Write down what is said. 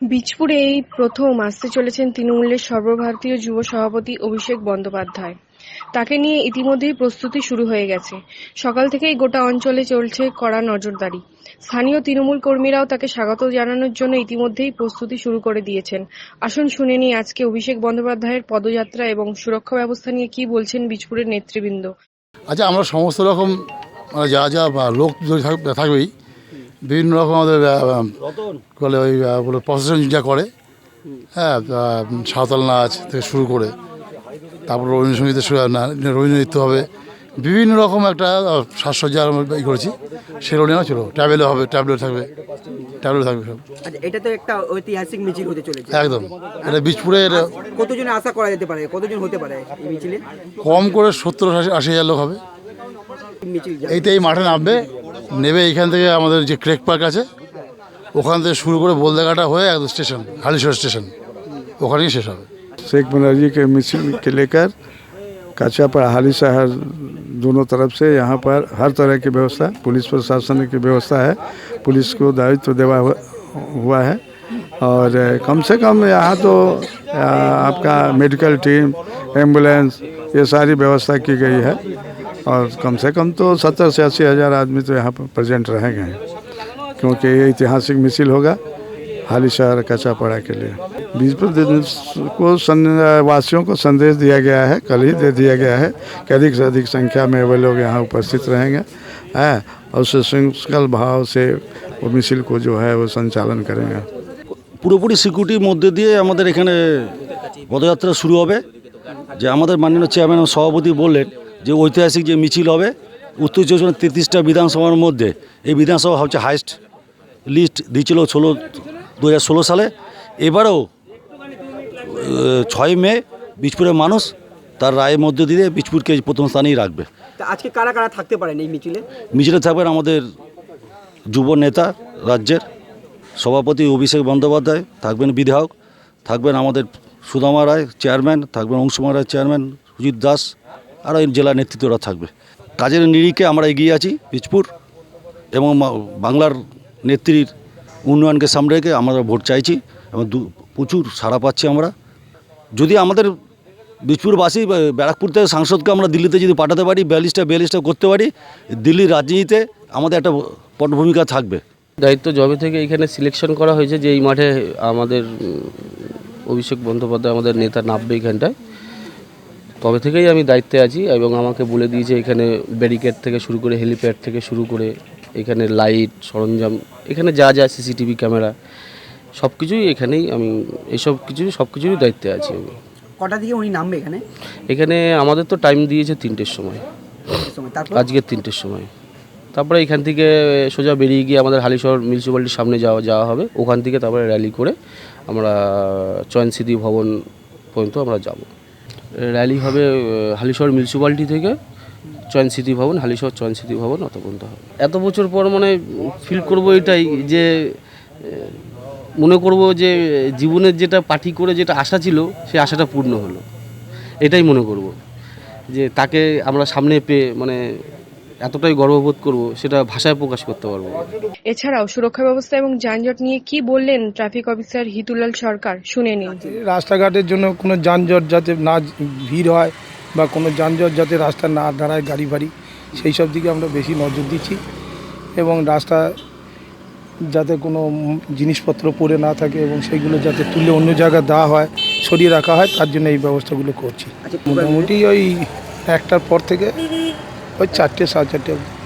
বীজপুরে এই প্রথম আসতে চলেছেন তৃণমূলের সর্বভারতীয় যুব সভাপতি অভিষেক বন্দ্যোপাধ্যায়। তাকে নিয়ে ইতিমধ্যেই প্রস্তুতি শুরু হয়ে গেছে। সকাল থেকেই গোটা অঞ্চলে চলছে কড়া নজরদারি। স্থানীয় তৃণমূল কর্মীরাও তাকে স্বাগত জানানোর জন্য ইতিমধ্যেই প্রস্তুতি শুরু করে দিয়েছেন। আসুন শুনে নিই আজকে অভিষেক বন্দ্যোপাধ্যায়ের পদযাত্রা এবং সুরক্ষা ব্যবস্থা নিয়ে কি বলছেন বীজপুরের নেতৃবৃন্দ। আচ্ছা আমরা সমস্ত রকম মানে যা যা লোক থাকবেই বিভিন্ন রকম আমাদের বলে ওই বলে প্রসেশন যা করে। হ্যাঁ সাঁওতাল নাচ থেকে শুরু করে। তারপর রবীন্দ্রসঙ্গীতের সু- না রবীন্দ্র নৃত্য হবে। বিভিন্ন রকম একটা সাজসজ্জা আমরা ই করেছি। সেগুলো নিয়ে ছিল ট্যাবলেট হবে ট্যাবলেট থাকবে। ট্যাবলেট থাকবে সব। আচ্ছা এটা তো একটা ঐতিহাসিক মিছিল হতে চলেছে। একদম। এটা বীজপুরের কতজন আশা করা যেতে পারে? কতজন হতে পারে এই মিছিলে? কম করে সত্তর আশি হাজার লোক হবে। এইটাই মাঠে নামবে। নেবে এইখান থেকে আমাদের যে ক্রেক পার্ক আছে ওখান থেকে শুরু করে বলদাঘাটা হয়ে একদম স্টেশন হালিশহর স্টেশন ওখানেই শেষ হবে शेख बनर्जी के मिशन के लेकर कच्चा पर हाली शहर दोनों तरफ से यहाँ पर हर तरह की व्यवस्था पुलिस प्रशासन की व्यवस्था है पुलिस को दायित्व देवा हुआ- हुआ है और अ, कम से कम यहाँ तो अ, आपका मेडिकल टीम एम्बुलेंस ये सारी व्यवस्था की गई है और कम से कम तो सत्तर से अस्सी हज़ार आदमी तो यहाँ पर प्रेजेंट रहेंगे क्योंकि ये ऐतिहासिक मिसिल होगा हाली शहर कचापाड़ा के लिए। बीस को सन, वासियों को संदेश दिया गया है, कल ही दे दिया गया है कि अधिक से अधिक संख्या में वे लोग यहाँ उपस्थित रहेंगे। है, और उसे भाव से वो मिसिल को जो है वो संचालन करेंगे। पुरोपुरी সিকিউরিটির मध्य दिए हमारे एखे पदयात्रा शुरू हो যে माननीय चेयरमैन চেয়ারম্যান सभापति बोलें যে ঐতিহাসিক যে মিছিল হবে উত্তর চব্বিশ পরগনার তেত্রিশটা বিধানসভার মধ্যে এই বিধানসভা হচ্ছে হাইস্ট লিস্ট দিয়েছিল ষোলো দু হাজার ষোলো সালে। এবারেও ছয় মে বীজপুরের মানুষ তার রায়ের মধ্য দিয়ে বীজপুরকে প্রথম স্থানেই রাখবে। আজকে কারা কারা থাকতে পারেন এই মিছিলে? মিছিলে থাকবেন আমাদের যুব নেতা রাজ্যের সভাপতি অভিষেক বন্দ্যোপাধ্যায় থাকবেন বিধায়ক থাকবেন আমাদের সুদামা রায় চেয়ারম্যান থাকবেন অংশুমান রায় চেয়ারম্যান সুজিত দাস আরও জেলা নেতৃত্বরা থাকবে। কাজের নিরিখে আমরা এগিয়ে আছি পিচপুর এবং বাংলার নেত্রীর উন্নয়নকে সামনে রেখে আমরা ভোট চাইছি এবং প্রচুর সাড়া পাচ্ছি আমরা। যদি আমাদের বীজপুরবাসী ব্যারাকপুর থেকে সাংসদকে আমরা দিল্লিতে যদি পাঠাতে পারি, বিয়াল্লিশটা বিয়াল্লিশটা করতে পারি, দিল্লির রাজনীতিতে আমাদের একটা পটভূমিকা থাকবে। দায়িত্ব জবে থেকে এখানে সিলেকশন করা হয়েছে, যে এই মাঠে আমাদের অভিষেক বন্দ্যোপাধ্যায় আমাদের নেতা নামবে এখানটায়। তবে থেকেই আমি দায়িত্বে আছি এবং আমাকে বলে দিয়েছে এখানে ব্যারিকেড থেকে শুরু করে হেলিপ্যাড থেকে শুরু করে এখানে লাইট সরঞ্জাম এখানে যা যা সিসিটিভি ক্যামেরা সব কিছুই এখানেই আমি এইসব কিছুই সব কিছুরই দায়িত্বে আছি আমি। কটা দিকে উনি নামবে এখানে? এখানে আমাদের তো টাইম দিয়েছে তিনটের সময়। এই সময় তারপর? আজকে তিনটের সময়। তারপরে এখান থেকে সোজা বেরিয়ে গিয়ে আমাদের হালিশহর মিউনিসিপ্যালিটির সামনে যাওয়া যাওয়া হবে। ওখান থেকে তারপরে র্যালি করে আমরা চয়ন স্মৃতি ভবন পর্যন্ত আমরা যাব। র্যালি হবে হালিশহর মিউনিসিপ্যালিটি থেকে, চয়ন স্মৃতি ভবন, হালিশহর চয়ন স্মৃতি ভবন, অত পর্যন্ত হবে। এত বছর পর মানে ফিল করব এটাই যে মনে করব যে, জীবনের যেটা পাঠি করে যেটা আশা ছিল, সেই আশাটা পূর্ণ হলো। এটাই মনে করব। যে তাকে আমরা সামনে পেয়ে মানে এতটাই গর্ববোধ করব সেটা ভাষায় প্রকাশ করতে পারব। এছাড়াও সুরক্ষা ব্যবস্থা এবং যানজট নিয়ে কি বললেন ট্রাফিক অফিসার হিতুলাল সরকার? শুনে নিন। রাস্তাঘাটের জন্য কোনো যানজট যাতে না ভিড় হয় বা কোনো যানজট যাতে রাস্তা না দাঁড়ায় গাড়ি ফাড়ি সেই সব দিকে আমরা বেশি নজর দিচ্ছি এবং রাস্তা যাতে কোনো জিনিসপত্র পড়ে না থাকে এবং সেইগুলো যাতে তুলে অন্য জায়গায় দেওয়া হয় সরিয়ে রাখা হয় তার জন্য এই ব্যবস্থাগুলো করছি। আচ্ছা মোটামুটি ওই একটার পর থেকে ওই চারটে সাড়ে চারটে অবধি।